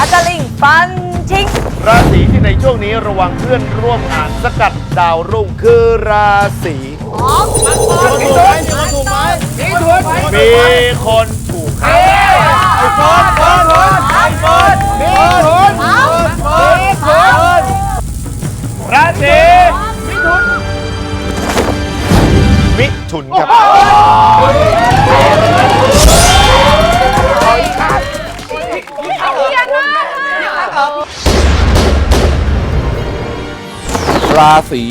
อาจารย์ลิงฟันทิ้งราศีที่ในช่วงนี้ระวังเพื่อนร่วมงานสกัดดาวรุ่งคือราศีมีถูกไหมมีคนถูกไหมมีถูกมีคนถูกครับไอ้ฟอนฟอนฟอนไอ้ฟอนมีถูกฟอนฟอนราศีมิถุนครับ ราศี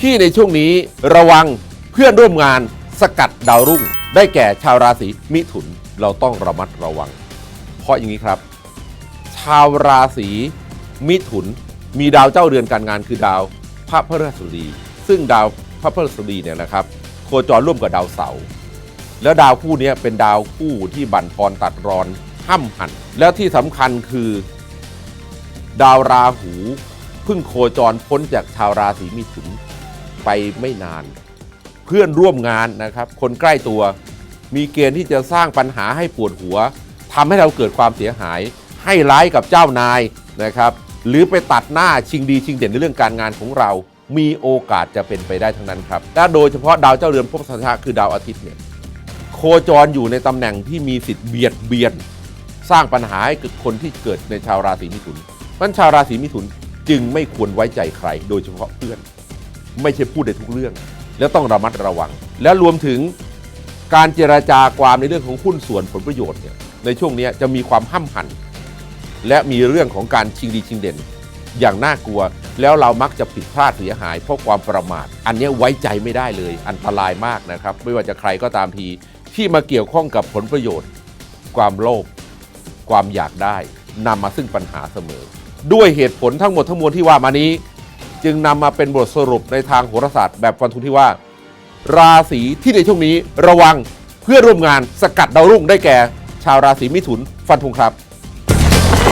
ที่ในช่วงนี้ระวังเพื่อนร่วมงานสกัดดาวรุ่ง ได้แก่ชาวราศีมิถุนเราต้องระมัดระวัง เพราะอย่างนี้ครับ ชาวราศีมิถุนมีดาวเจ้าเรือนการงานคือดาวพระพฤหัสบดี ซึ่งดาวพระพฤหัสบดีเนี่ยนะครับ โคจรร่วมกับดาวเสาร์แล้วดาวคู่นี้เป็นดาวคู่ที่บั่นทอนตัดรอน ห้ำหัน แล้วที่สำคัญคือ ดาวราหูเพิ่งโคจรพ้นจากชาวราศีมิถุนไปไม่นาน เพื่อนร่วมงานนะครับ คนใกล้ตัวมีเกณฑ์ที่จะสร้างปัญหาให้ปวดหัวทำให้เราเกิดความเสียหาย ให้ร้ายกับเจ้านายนะครับ หรือไปตัดหน้าชิงดีชิงเด่นในเรื่องการงานของเรา มีโอกาสจะเป็นไปได้ทั้งนั้นครับและโดยเฉพาะดาวเจ้าเรือนภพสัญชาคือดาวอาทิตย์เนี่ยโคจรอยู่ในตำแหน่งที่มีสิทธิ์เบียดเบียน สร้างปัญหาให้กับคนที่เกิดในชาวราศีมิถุนเพราะฉะนั้นชาวราศีมิถุนจึงไม่ควรไว้ใจใคร โดยเฉพาะเพื่อน ไม่ใช่พูดในทุกเรื่อง แล้วต้องระมัดระวัง แล้วรวมถึงการเจราจาความในเรื่องของหุ้นส่วนผลประโยชน์เนี่ยในช่วงนี้จะมีความห้ำหัน และมีเรื่องของการชิงดีชิงเด่น อย่างน่ากลัวแล้วเรามักจะผิดพลาดเสียหายเพราะความประมาท อันนี้ไว้ใจไม่ได้เลย อันตรายมากนะครับ ไม่ว่าจะใครก็ตามทีที่มาเกี่ยวข้องกับผลประโยชน์ ความโลภ ความอยากได้นำมาซึ่งปัญหาเสมอ ด้วยเหตุผลทั้งหมดทั้งมวลที่ว่ามานี้ จึงนำมาเป็นบทสรุปในทางโหราศาสตร์แบบฟันธงที่ว่า ราศีที่ในช่วงนี้ระวังเพื่อร่วมงานสกัดดาวรุ่งได้แก่ ชาวราศีมิถุนฟันธงครับ